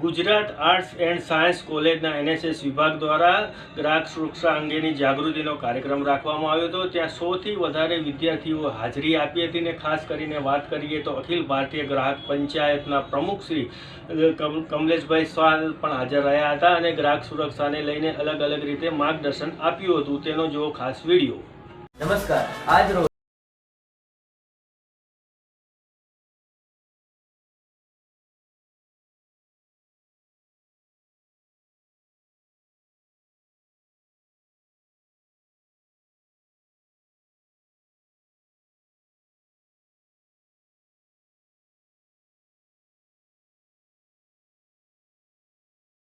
Gujarat arts and science કોલેજના NSS વિભાગ દ્વારા ગ્રાહક સુરક્ષા અંગેની જાગૃતિનો કાર્યક્રમ રાખવામાં આવ્યો હતો. ત્યાં સોથી વધારે વિદ્યાર્થીઓ હાજરી આપી હતી ને ખાસ કરીને વાત કરીએ તો અખિલ ભારતીય ગ્રાહક પંચાયતના પ્રમુખ શ્રી કમ- કમલેશભાઈ શાહ પણ હાજર રહ્યા હતા અને ગ્રાહક સુરક્ષાને લઈને અલગ અલગ રીતે માર્ગદર્શન આપ્યું હતું. તેનો જોવો ખાસ વીડિયો. નમસ્કાર. આજ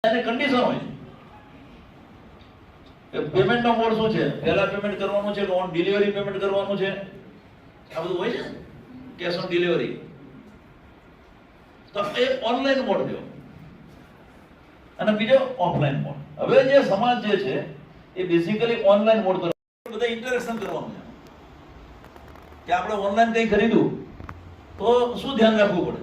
અને કન્ડિશન હોય છે. પેમેન્ટ નો મોડ શું છે? પહેલા પેમેન્ટ કરવાનું છે ઓન ડિલિવરી પેમેન્ટ કરવાનું છે. આ બધું હોય છે? કેશ ઓન ડિલિવરી તો એ ઓનલાઈન મોડ થયો અને બીજો ઓફલાઈન મોડ હવે જે સમાજ જે છે, એ બેઝિકલી ઓનલાઈન મોડ તરફ બધા ઇન્ટરેક્શન કરવાનું છે. કે આપણે ઓનલાઈન કંઈ ખરીદું તો શું ધ્યાન રાખવું પડે?